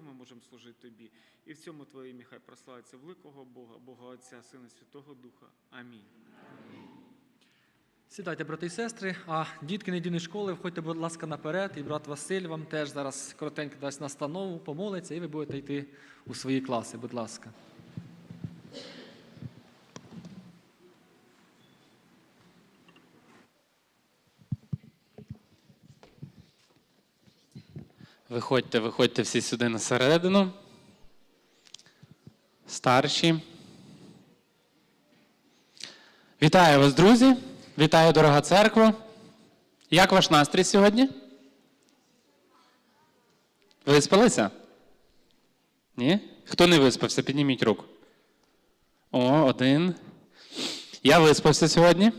ми можемо служити тобі. І в цьому твоє ім'я хай прославиться великого Бога, Бога Отця, Сина, Святого Духа. Амінь. Сідайте, брати і сестри, а дітки недільної школи, входьте, будь ласка, наперед, і брат Василь вам теж зараз коротенько дасть настанову, помолиться, і ви будете йти у свої класи, будь ласка. Виходьте, виходьте всі сюди на середину. Старші. Вітаю вас, друзі. Вітаю, дорога церква. Як ваш настрій сьогодні? Виспалися? Ні? Хто не виспався? Підніміть руку. О, один. Я виспався сьогодні.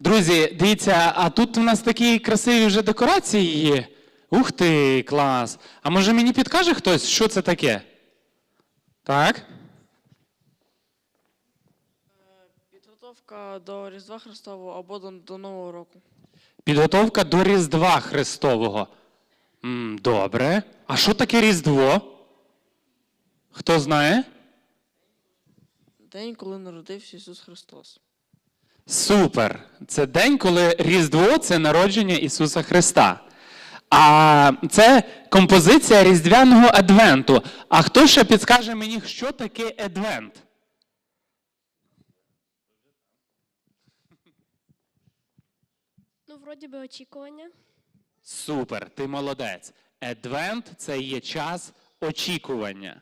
Друзі, дивіться, а тут у нас такі красиві вже декорації є. Ух ти, клас! А може мені підкаже хтось, що це таке? Так? Підготовка до Різдва Христового або до, до Нового року. Підготовка до Різдва Христового. М, добре. А що таке Різдво? Хто знає? День, коли народився Ісус Христос. Супер! Це день, коли Різдво це народження Ісуса Христа. А це композиція Різдвяного Адвенту. А хто ще підскаже мені, що таке Адвент? Ну, вроді би очікування. Супер, ти молодець. Адвент це є час очікування.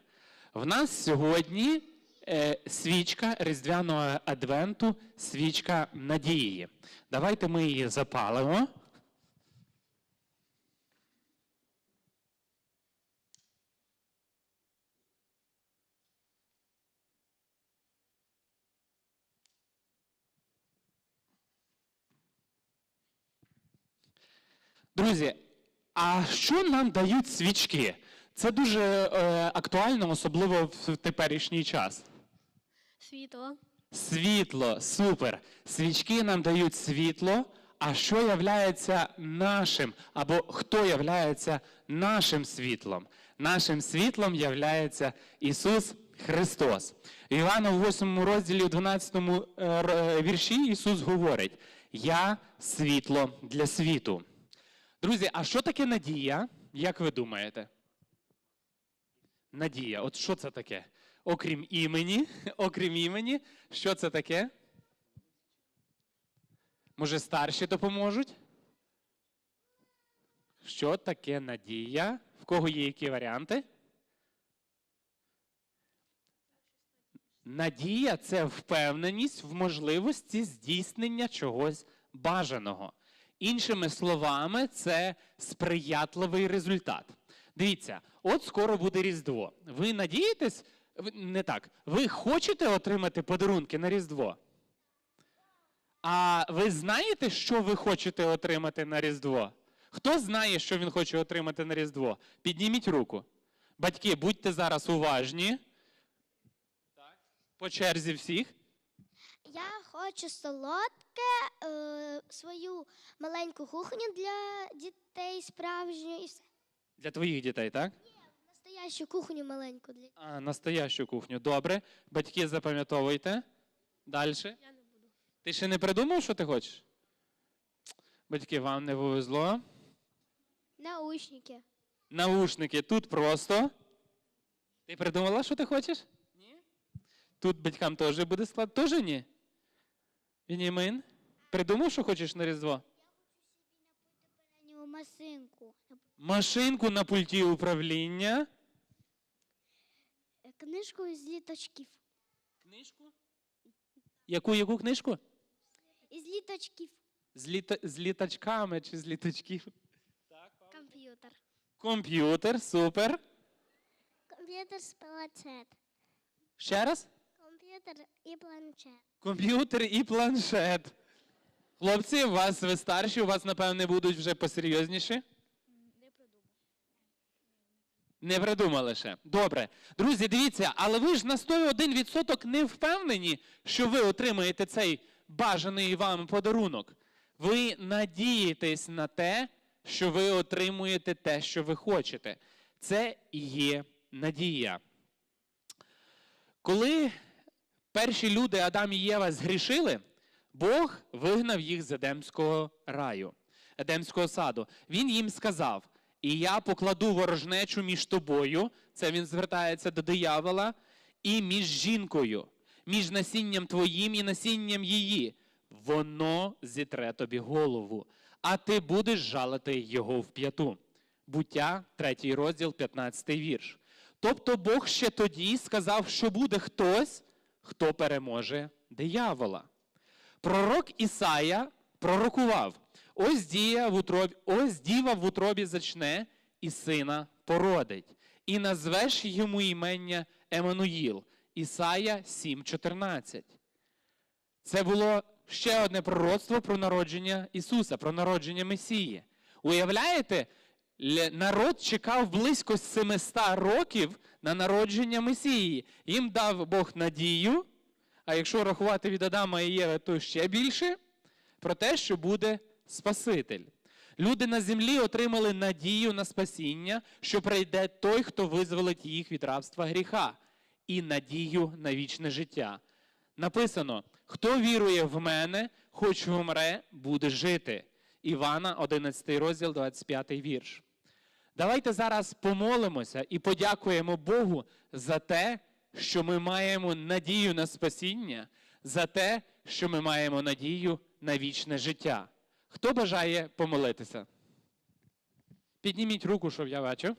В нас сьогодні е, свічка Різдвяного Адвенту, свічка надії. Давайте ми її запалимо. Друзі, а що нам дають свічки? Це дуже е, актуально, особливо в теперішній час. Світло. Світло, супер. Свічки нам дають світло. А що являється нашим, або хто являється нашим світлом? Нашим світлом являється Ісус Христос. В Івана в 8 розділі, у 12 е, р- е, вірші Ісус говорить: Я світло для світу. Друзі, а що таке надія? Як ви думаєте? Надія. От що це таке? Окрім імені, окрім імені, що це таке? Може, старші допоможуть? Що таке надія? В кого є які варіанти? Надія це впевненість в можливості здійснення чогось бажаного. Іншими словами, це сприятливий результат. Дивіться, от скоро буде Різдво. Ви надієтесь, не так, ви хочете отримати подарунки на Різдво? А ви знаєте, що ви хочете отримати на Різдво? Хто знає, що він хоче отримати на Різдво? Підніміть руку. Батьки, будьте зараз уважні. По черзі всіх. Я хочу солодке, е, свою маленьку кухню для дітей справжню і все. Для твоїх дітей, так? Настоящу кухню маленьку для А, настоящу кухню. Добре. Батьки, запам'ятовуйте. Далі. Я не буду. Ти ще не придумав, що ти хочеш? Батьки, вам не повезло. наушники. Наушники тут просто. Ти придумала, що ти хочеш? Ні. Тут батькам теж буде склад. Теж ні? Вінімин? Придумав, що хочеш на Різдво? Масинку. Машинку на пульті управління. Книжку з літочків. Книжку? Яку яку книжку? Із літочків. З, літа... з літачками чи з літачків? Комп'ютер. Комп'ютер, супер. Комп'ютер з планшет. Ще раз? Комп'ютер і планшет. Комп'ютер і планшет. Хлопці, у вас ви старші, у вас, напевне, будуть вже посерйозніші? Не придумали. Не придумали ще. Добре. Друзі, дивіться, але ви ж на 101% не впевнені, що ви отримаєте цей бажаний вам подарунок. Ви надієтесь на те, що ви отримуєте те, що ви хочете. Це є надія. Коли перші люди Адам і Єва згрішили, Бог вигнав їх з Едемського раю, Едемського саду. Він їм сказав: І я покладу ворожнечу між тобою, це він звертається до диявола, і між жінкою, між насінням твоїм і насінням її. Воно зітре тобі голову, а ти будеш жалити його в п'яту. Буття, 3 розділ, 15 вірш. Тобто Бог ще тоді сказав, що буде хтось, хто переможе диявола. Пророк Ісая пророкував: ось дія в утробі, ось діва в утробі зачне і сина породить, і назвеш йому імення Еммануїл. Ісая 7:14. Це було ще одне пророцтво про народження Ісуса, про народження Месії. Уявляєте, народ чекав близько 700 років на народження Месії. Їм дав Бог надію, а якщо рахувати від Адама і Єви, то ще більше, про те, що буде Спаситель. Люди на землі отримали надію на спасіння, що прийде той, хто визволить їх від рабства гріха, і надію на вічне життя. Написано: хто вірує в мене, хоч вмре, буде жити. Івана, 11 розділ, 25 вірш. Давайте зараз помолимося і подякуємо Богу за те, що ми маємо надію на спасіння, за те, що ми маємо надію на вічне життя. Хто бажає помолитися? Підніміть руку, щоб я бачив.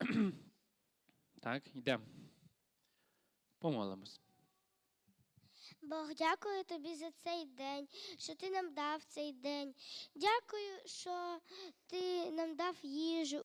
Так, йдемо. Помолимось. Бог, дякую тобі за цей день, що ти нам дав цей день. Дякую, що ти нам дав їжу